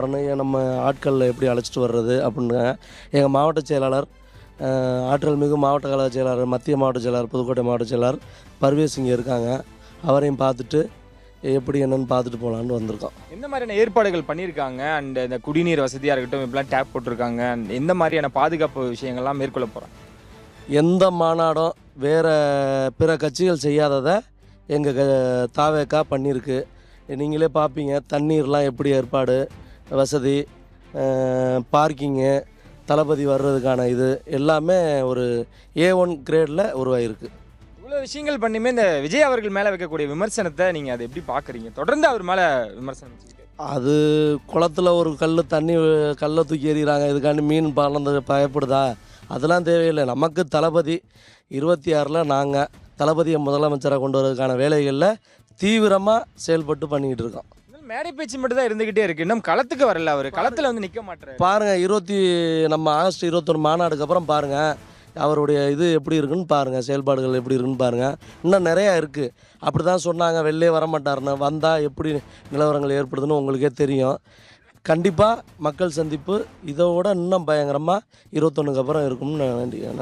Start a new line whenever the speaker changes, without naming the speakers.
உடனே நம்ம ஆட்களில் எப்படி அழைச்சிட்டு வர்றது அப்படின்னு எங்கள் மாவட்ட செயலாளர் ஆற்றல் மிகு மாவட்ட கழக செயலாளர் மத்திய மாவட்ட செயலாளர் புதுக்கோட்டை மாவட்ட செயலாளர் பர்வேஸ் இங்கே இருக்காங்க. அவரையும் பார்த்துட்டு எப்படி என்னன்னு பார்த்துட்டு போகலான்னு வந்திருக்கோம்.
எந்த மாதிரியான ஏற்பாடுகள் பண்ணியிருக்காங்க? அண்ட் இந்த குடிநீர் வசதியாக இருக்கட்டும் இப்பெல்லாம் டேப் போட்டிருக்காங்க. எந்த மாதிரியான பாதுகாப்பு விஷயங்கள்லாம் மேற்கொள்ள போகிறாங்க
எந்த மாநாடும் வேறு பிற கட்சிகள் செய்யாததை எங்கள் க தாவேக்கா பண்ணியிருக்கு. நீங்களே பார்ப்பீங்க தண்ணீர்லாம் எப்படி ஏற்பாடு வசதி பார்க்கிங்கு தளபதி வர்றதுக்கான இது எல்லாமே ஒரு ஏ ஒன் கிரேடில் உருவாயிருக்கு.
இவ்வளோ விஷயங்கள் பண்ணியுமே இந்த விஜய் அவர்கள் மேலே வைக்கக்கூடிய விமர்சனத்தை நீங்கள் அதை எப்படி பார்க்குறீங்க? தொடர்ந்து அவர் மேலே விமர்சனம்
அது குளத்துல ஒரு கல் தண்ணி கல்லை தூக்கி எறிகிறாங்க. இதுக்காண்டி மீன் பறந்து பயப்படுதா? அதெல்லாம் தேவையில்லை. நமக்கு தளபதி இருபத்தி ஆறில் நாங்கள் தளபதியை முதலமைச்சராக கொண்டு வரதுக்கான வேலைகளில் தீவிரமாக செயல்பட்டு பண்ணிக்கிட்டு இருக்கோம்.
மேடை பேச்சு மட்டும் தான் இருந்துகிட்டே இருக்கு. இன்னும் களத்துக்கு வரல அவர். களத்தில் வந்து நிக்க மாட்டாரு
பாருங்கள் இருபத்தி நம்ம ஆகஸ்ட் இருபத்தொன்று மாநாடுக்கு அப்புறம் பாருங்கள் அவருடைய இது எப்படி இருக்குன்னு பாருங்கள் செயல்பாடுகள் எப்படி இருக்குன்னு பாருங்கள் இன்னும் நிறையா இருக்குது அப்படி தான் சொன்னாங்க வெளிலே வர மாட்டாருன்னு வந்தால் எப்படி நிலவரங்கள் ஏற்படுதுன்னு உங்களுக்கே தெரியும். கண்டிப்பாக மக்கள் சந்திப்பு இதோட இன்னும் பயங்கரமாக இருபத்தொன்னுக்கு அப்புறம் இருக்கும்னு நான் நினச்சிக்கிறேன்.